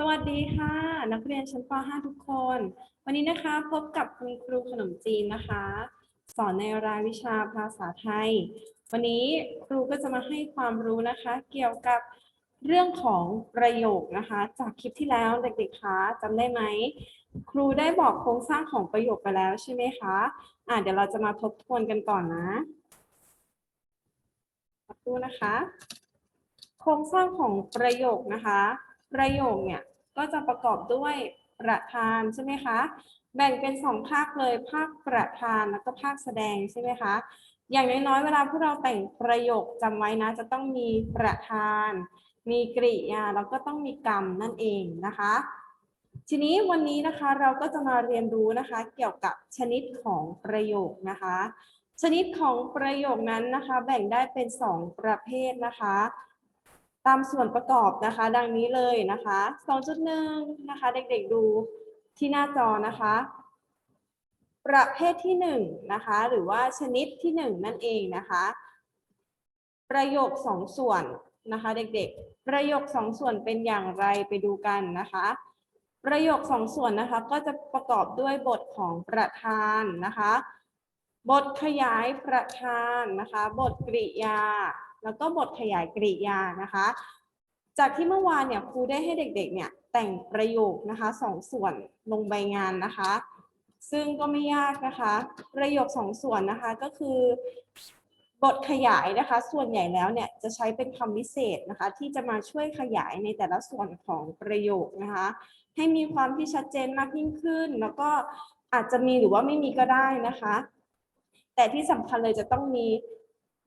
สวัสดีค่ะ นักเรียนชั้นป .5 ทุกคน วันนี้นะคะพบกับคุณครูขนมจีนนะคะ สอนในรายวิชาภาษาไทย วันนี้ครูก็จะมาให้ความรู้นะคะ เกี่ยวกับเรื่องของประโยคนะคะ จากคลิปที่แล้วเด็กๆคะจำได้ไหมครูได้บอกโครงสร้างของประโยคไปแล้วใช่ไหมคะอะเดี๋ยวเราจะมาทบทวนกันก่อนนะครูนะคะ โครงสร้างของประโยคนะคะ ประโยคเนี่ยก็จะประกอบด้วยประธานใช่ไหมคะแบ่งเป็นสองภาคเลยภาคประธานแล้วก็ภาคแสดงใช่ไหมคะอย่างน้อยๆเวลาพวกเราแต่งประโยคจำไว้นะ จะต้องมีประธาน มีกริยาแล้วก็ต้องมีกรรมนั่นเองนะคะ ทีนี้วันนี้นะคะเราก็จะมาเรียนรู้นะคะ เกี่ยวกับชนิดของประโยคนะคะ ชนิดของประโยคนั้นนะคะ แบ่งได้เป็นสองประเภทนะคะ ตามส่วนประกอบนะคะ ดังนี้เลยนะคะ 2.1 นะคะ เด็กๆดูที่หน้าจอนะคะ ประเภทที่1นะคะ หรือว่าชนิดที่ 1 นั่นเองนะคะ ประโยคสองส่วนนะคะ เด็กๆ ประโยคสองส่วนเป็นอย่างไรไปดูกันนะคะประโยคสองส่วนนะคะก็จะประกอบด้วยบทของประธานนะคะ บทขยายประธานนะคะ บทกริยา แล้วก็บทขยายกริยานะคะ จากที่เมื่อวานเนี่ยครูได้ให้เด็กๆเนี่ยแต่งประโยคนะคะสองส่วนลงใบงานนะคะ ซึ่งก็ไม่ยากนะคะ ประโยคสองส่วนนะคะก็คือบทขยายนะคะ ส่วนใหญ่แล้วเนี่ยจะใช้เป็นคำวิเศษนะคะ ที่จะมาช่วยขยายในแต่ละส่วนของประโยคนะคะ ให้มีความที่ชัดเจนมากยิ่งขึ้น แล้วก็อาจจะมีหรือว่าไม่มีก็ได้นะคะ แต่ที่สำคัญเลยจะต้องมี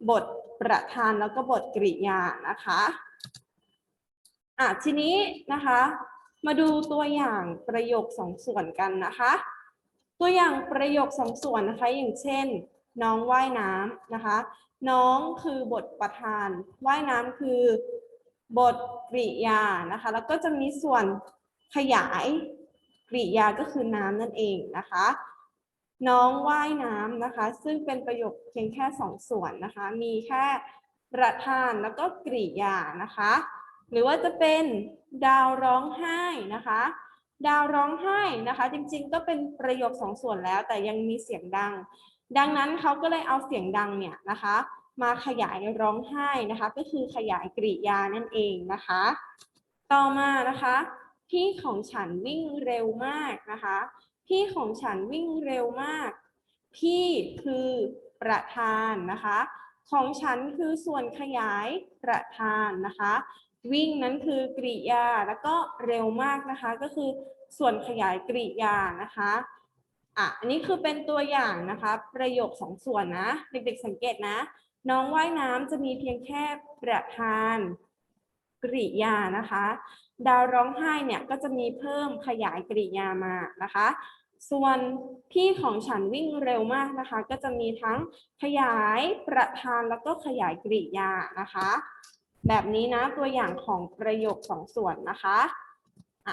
บทประธานแล้วก็บทกริยานะคะอะทีนี้นะคะ มาดูตัวอย่างประโยคสองส่วนกันนะคะ ตัวอย่างประโยคสองส่วนนะคะ อย่างเช่น น้องว่ายน้ำนะคะ น้องคือบทประธานว่ายน้ำคือบทกริยานะคะ แล้วก็จะมีส่วนขยายกริยาก็คือน้ำนั่นเองนะคะ น้องว่ายน้ำนะคะ ซึ่งเป็นประโยคเพียงแค่สองส่วนนะคะ มีแค่ประธานแล้วก็กริยานะคะ หรือว่าจะเป็นดาวร้องไห้นะคะ ดาวร้องไห้นะคะ จริงๆก็เป็นประโยคสองส่วนแล้ว แต่ยังมีเสียงดัง ดังนั้นเขาก็เลยเอาเสียงดังเนี่ยนะคะ มาขยายร้องไห้นะคะ ก็คือขยายกริยานั่นเองนะคะ ต่อมานะคะ พี่ของฉันวิ่งเร็วมากนะคะ พี่ของฉันวิ่งเร็วมาก พี่คือประธานนะคะ ของฉันคือส่วนขยายประธานนะคะ วิ่งนั้นคือกริยาแล้วก็เร็วมากนะคะ ก็คือส่วนขยายกริยานะคะอะอันนี้คือเป็นตัวอย่างนะคะ ประโยคสองส่วนนะ เด็กๆสังเกตนะ น้องว่ายน้ำจะมีเพียงแค่ประธาน กริยานะคะ ดาวร้องไห้เนี่ยก็จะมีเพิ่มขยายกริยามานะคะ ส่วนพี่ของฉันวิ่งเร็วมากนะคะ ก็จะมีทั้งขยายประธานแล้วก็ขยายกริยานะคะ แบบนี้นะตัวอย่างของประโยคสองส่วนนะคะ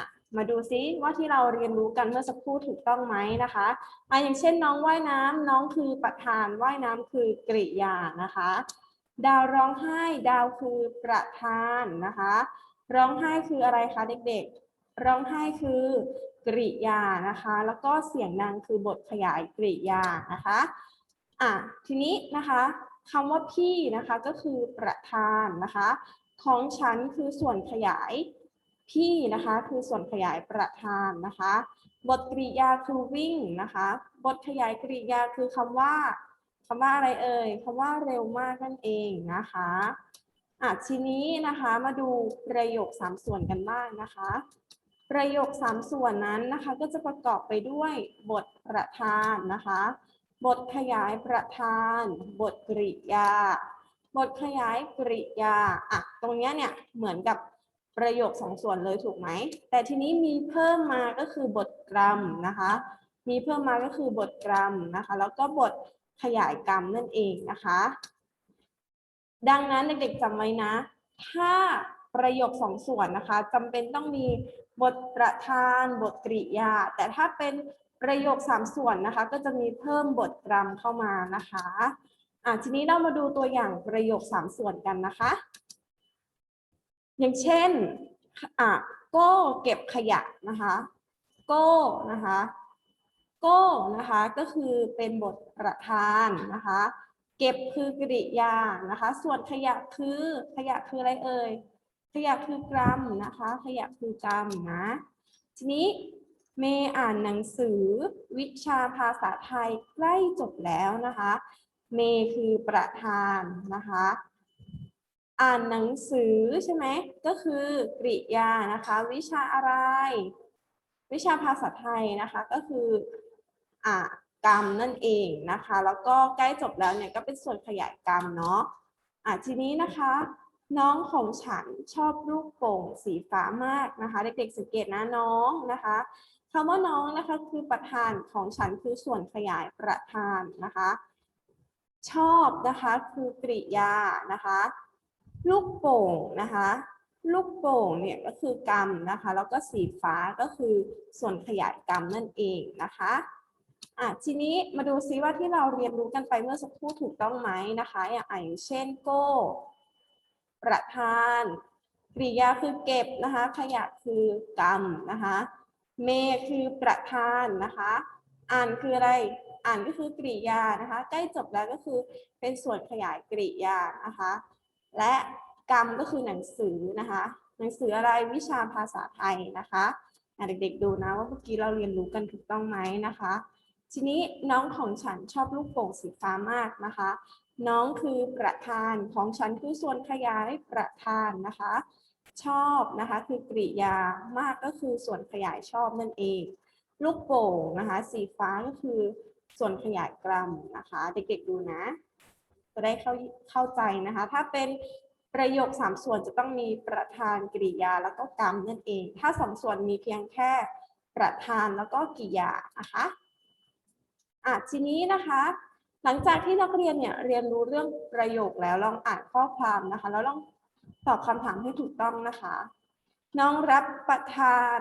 ะมาดูซิว่าที่เราเรียนรู้กันเมื่อสักครู่ถูกต้องไหมนะคะอะอย่างเช่นน้องว่ายน้ำน้องคือประธานว่ายน้ำคือกริยานะคะ ดาวร้องไห้ดาวคือประธานนะคะ ร้องไห้คืออะไรคะเด็กๆ ร้องไห้คือกริยานะคะ แล้วก็เสียงดังคือบทขยายกริยานะคะอะทีนี้นะคะคำว่าพี่นะคะก็คือประธานนะคะ ของฉันคือส่วนขยายพี่นะคะคือส่วนขยายประธานนะคะ บทกริยาคือวิ่งนะคะ บทขยายกริยาคือคำว่า คำว่าอะไรเอ่ยคำว่าเร็วมากนั่นเองนะคะอะทีนี้นะคะมาดูประโยคสามส่วนกันบ้างนะคะ ประโยคสามส่วนนั้นนะคะก็จะประกอบไปด้วยบทประธานนะคะ บทขยายประธาน บทกริยา บทขยายกริยาอะตรงเนี้ยเนี่ยเหมือนกับประโยคสองส่วนเลยถูกไหม แต่ทีนี้มีเพิ่มมาก็คือบทกรรมนะคะ มีเพิ่มมาก็คือบทกรรมนะคะ แล้วก็บท ขยายกรรมนั่นเองนะคะ ดังนั้นเด็กๆจำไว้นะ ถ้าประโยคสองส่วนนะคะจำเป็นต้องมีบทประธานบทกริยา แต่ถ้าเป็นประโยคสามส่วนนะคะ ก็จะมีเพิ่มบทกรรมเข้ามานะคะอะทีนี้เรามาดูตัวอย่างประโยคสามส่วนกันนะคะ อย่างเช่นอะโก go เก็บขยะนะคะ go นะคะ go นะคะก็คือเป็นบทประธานนะคะ เก็บคือกริยานะคะ ส่วนขยะคือขยะคืออะไรเอ่ยขยะคือกรัมนะคะ ขยะคือกรัมนะทีนี้เมย์อ่านหนังสือวิชาภาษาไทยใกล้จบแล้วนะคะ เมย์คือประธานนะคะ อ่านหนังสือใช่ไหมก็คือกริยานะคะ วิชาอะไร วิชาภาษาไทยนะคะก็คือ กรรมนั่นเองนะคะ แล้วก็ใกล้จบแล้วเนี่ยก็เป็นส่วนขยายกรรมเนาะอะทีนี้นะคะ น้องของฉันชอบลูกโป่งสีฟ้ามากนะคะ เด็กๆสังเกตนะน้องนะคะคำว่าน้องนะคะคือประธานของฉันคือส่วนขยายประธานนะคะ ชอบนะคะคือกริยานะคะ ลูกโป่งนะคะลูกโป่งเนี่ยก็คือกรรมนะคะ แล้วก็สีฟ้าก็คือส่วนขยายกรรมนั่นเองนะคะ อะทีนี้มาดูซิว่าที่เราเรียนรู้กันไปเมื่อสักครู่ถูกต้องไหมนะคะอย่างอะอย่างเช่นโก้ประธานกริยาคือเก็บนะคะ ขยะคือกรรมนะคะเมคือประธานนะคะ อ่านคืออะไร อ่านก็คือกริยานะคะ ใกล้จบแล้วก็คือเป็นส่วนขยายกริยานะคะ และกรรมก็คือหนังสือนะคะ หนังสืออะไรวิชาภาษาไทยนะคะะเด็กๆดูนะว่าเมื่อกี้เราเรียนรู้กันถูกต้องไหมนะคะ ทีนี้น้องของฉันชอบลูกโป่งสีฟ้ามากนะคะ น้องคือประธานของฉันคือส่วนขยายประธานนะคะ ชอบนะคะคือกริยามากก็คือส่วนขยายชอบนั่นเอง ลูกโป่งนะคะ สีฟ้าก็คือส่วนขยายกรัมนะคะ เด็กๆดูนะ จะได้เข้าเข้าใจนะคะ ถ้าเป็นประโยคสามส่วนจะต้องมีประธานกริยาแล้วก็กรรมนั่นเอง ถ้าสองส่วนมีเพียงแค่ประธานแล้วก็กริยานะคะ อะทีนี้นะคะ หลังจากที่นักเรียนเนี่ยเรียนรู้เรื่องประโยคแล้วลองอ่านข้อความนะคะ แล้วลองตอบคำถามให้ถูกต้องนะคะ น้องรับประทาน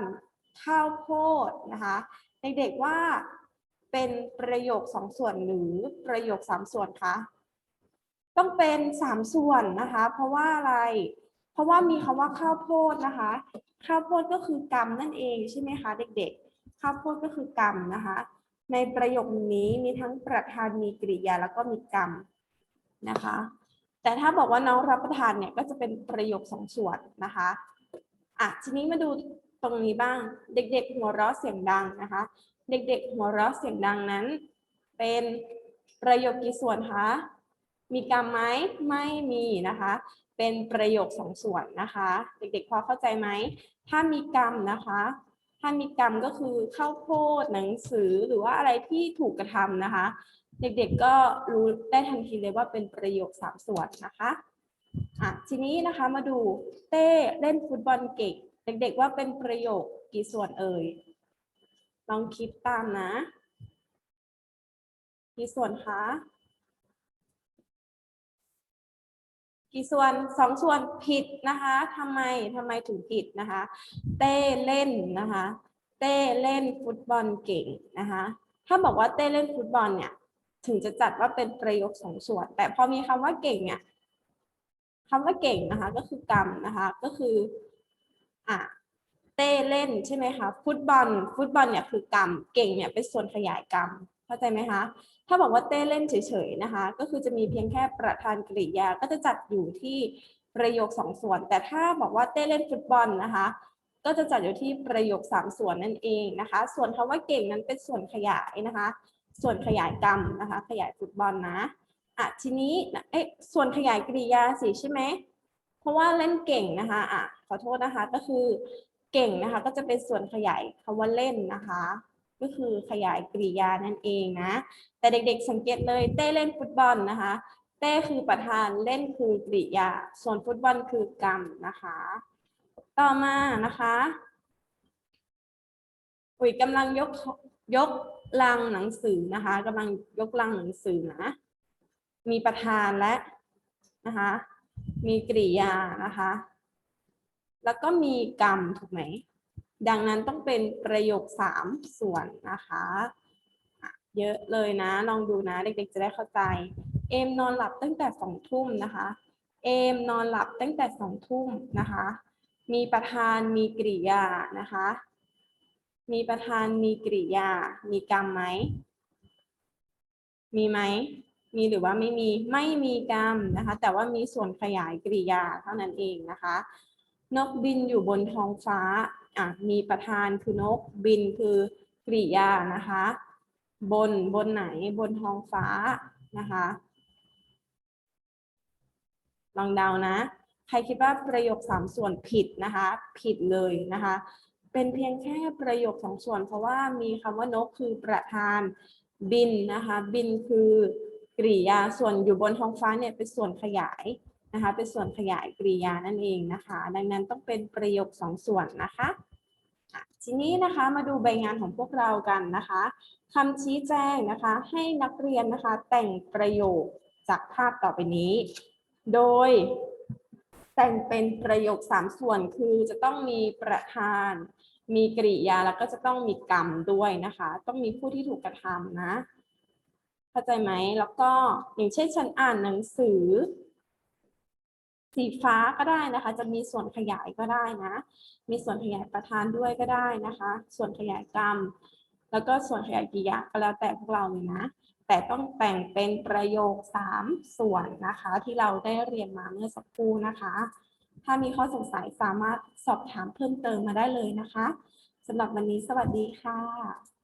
ข้าวโพดนะคะในเด็กว่าเป็นประโยคสองส่วนหรือประโยคสามส่วนคะต้องเป็นสามส่วนนะคะ เพราะว่าอะไร เพราะว่ามีคำว่าข้าวโพดนะคะ ข้าวโพดก็คือกรรมนั่นเองใช่ไหมคะ เด็กๆ ข้าวโพดก็คือกรรมนะคะ ในประโยคนี้มีทั้งประธานมีกริยาแล้วก็มีกรรมนะคะ แต่ถ้าบอกว่าน้องรับประทานเนี่ยก็จะเป็นประโยคสองส่วนนะคะอะทีนี้มาดูตรงนี้บ้าง เด็กๆ หัวเราะเสียงดังนะคะ เด็กๆ หัวเราะเสียงดังนั้น เป็นประโยคกี่ส่วนคะมีกรรมไหมไม่มีนะคะ เป็นประโยคสองส่วนนะคะ เด็กๆพอเข้าใจไหมถ้ามีกรรมนะคะ ถ้ามีกรรมก็คือข้าวโพดหนังสือหรือว่าอะไรที่ถูกกระทำนะคะ เด็กๆก็รู้ได้ทันทีเลยว่าเป็นประโยคสามส่วนนะคะอะทีนี้นะคะมาดูเต้เล่นฟุตบอลเก่งเด็กๆว่าเป็นประโยคกี่ส่วนเอ่ยลองคิดตามนะ กี่ส่วนคะ กี่ส่วนสองส่วนผิดนะคะทำไมทำไมถึงผิดนะคะ เต้เล่นนะคะ เต้เล่นฟุตบอลเก่งนะคะ ถ้าบอกว่าเต้เล่นฟุตบอลเนี่ย ถึงจะจัดว่าเป็นประโยคสองส่วน แต่พอมีคำว่าเก่งเนี่ยคำว่าเก่งนะคะ ก็คือกรรมนะคะ ก็คืออะเต้เล่นใช่ไหมคะ ฟุตบอล ฟุตบอลเนี่ยคือกรรม เก่งเนี่ยเป็นส่วนขยายกรรม เข้าใจไหมคะ ถ้าบอกว่าเต้เล่นเฉยๆนะคะ ก็คือจะมีเพียงแค่ประธานกริยาก็จะจัดอยู่ที่ประโยคสองส่วน แต่ถ้าบอกว่าเต้เล่นฟุตบอลนะคะ ก็จะจัดอยู่ที่ประโยคสามส่วนนั่นเองนะคะ ส่วนคำว่าเก่งนั้นเป็นส่วนขยายนะคะ ส่วนขยายกรรมนะคะ ขยายฟุตบอลนะอะทีนี้เอ๊ะส่วนขยายกริยาสิใช่ไหมเพราะว่าเล่นเก่งนะคะอะขอโทษนะคะก็คือเก่งนะคะ ก็จะเป็นส่วนขยายคำว่าเล่นนะคะ ก็คือขยายกริยานั่นเองนะ แต่เด็กๆสังเกตเลยเต้เล่นฟุตบอลนะคะ เต้คือประธานเล่นคือกริยา ส่วนฟุตบอลคือกรรมนะคะ ต่อมานะคะอุ๋ยกำลังยกยกลังหนังสือนะคะกำลังยกลังหนังสือนะ มีประธานและนะคะ มีกริยานะคะ แล้วก็มีกรรมถูกไหม ดังนั้นต้องเป็นประโยคสามส่วนนะคะอะเยอะเลยนะ ลองดูนะ เด็กๆ จะได้เข้าใจ เอมนอนหลับตั้งแต่สองทุ่มนะคะ เอมนอนหลับตั้งแต่สองทุ่มนะคะ มีประธานมีกริยานะคะ มีประธานมีกริยา มีกรรมไหม มีไหม มีหรือว่าไม่มี ไม่มีกรรมนะคะ แต่ว่ามีส่วนขยายกริยาเท่านั้นเองนะคะ นกบินอยู่บนท้องฟ้า อะมีประธานคือนกบินคือกริยานะคะ บนบนไหนบนท้องฟ้านะคะ ลองเดานะ ใครคิดว่าประโยคสามส่วนผิดนะคะ ผิดเลยนะคะ เป็นเพียงแค่ประโยคสองส่วน เพราะว่ามีคำว่านกคือประธานบินนะคะ บินคือกริยาส่วนอยู่บนท้องฟ้าเนี่ยเป็นส่วนขยายนะคะ เป็นส่วนขยายกริยานั่นเองนะคะ ดังนั้นต้องเป็นประโยคสองส่วนนะคะอะ ทีนี้นะคะมาดูใบงานของพวกเรากันนะคะคำชี้แจงนะคะให้นักเรียนนะคะแต่งประโยคจากภาพต่อไปนี้ โดยแต่งเป็นประโยคสามส่วนคือจะต้องมีประธาน มีกริยาแล้วก็จะต้องมีกรรมด้วยนะคะ ต้องมีผู้ที่ถูกกระทำนะ เข้าใจไหมแล้วก็อย่างเช่นฉันอ่านหนังสือ สีฟ้าก็ได้นะคะ จะมีส่วนขยายก็ได้นะ มีส่วนขยายประธานด้วยก็ได้นะคะ ส่วนขยายกรรม แล้วก็ส่วนขยายกิยาก็แล้วแต่พวกเราเลยนะ แต่ต้องแต่งเป็นประโยคสามส่วนนะคะ ที่เราได้เรียนมาเมื่อสักครู่นะคะ ถ้ามีข้อสงสัยสามารถสอบถามเพิ่มเติมมาได้เลยนะคะสำหรับวันนี้สวัสดีค่ะ